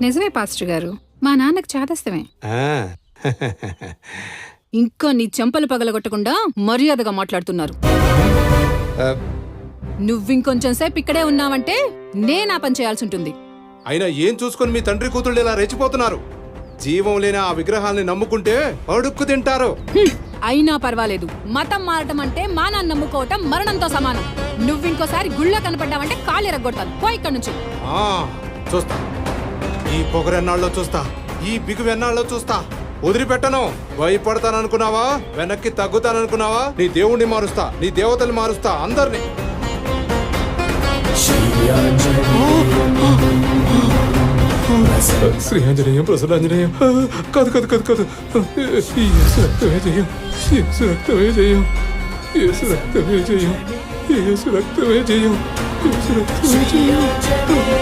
నిజమే పాస్టర్ గారు. మా నాన్నకు చాదస్తమే. ఇంకా నీ చెంపలు పగలగొట్టకుండా మర్యాదగా మాట్లాడుతున్నారు. నువ్వింకొంచెం సేపు ఇక్కడే ఉన్నావంటే నేను పని చేయాల్సి ఉంటుంది అయినా ఏం చూసుకొని మీ తండ్రి కూతుళ్ళు ఇలా రెచ్చిపోతున్నారు? జీవం లేని ఆ విగ్రహాల్ని నమ్ముకుంటే అడుక్కు తింటారు. అయినా పర్వాలేదు. మతం మారటం అంటే మా నాన్న నమ్ముకోవటం మరణంతో సమానం. నువ్వింకోసారి గుళ్ళో కనపడ్డావంటే కాళ్ళు ఎరగొడతాను. పో ఇక్కడి నుంచి ఆ, చూస్తా. ఈ పొగరెన్నాళ్ళలో చూస్తా. ఈ బిగువెన్నాళ్ళలో చూస్తా. వదిలిపెట్టను. భయపడతాననుకున్నావా? వెనక్కి తగ్గుతాననుకున్నావా? నీ దేవుణ్ణి మారుస్తా. నీ దేవతల్ని మారుస్తా. అందరినీ. శ్రీ ఆంజనేయం ప్రసన్నాంజనేయం కాదు కాదు కాదు కాదు. యేసు రక్తమే జయం ఏసు రక్తమే జయం యేసు రక్తమే జయం రక్తమే జయం రక్తమే జయం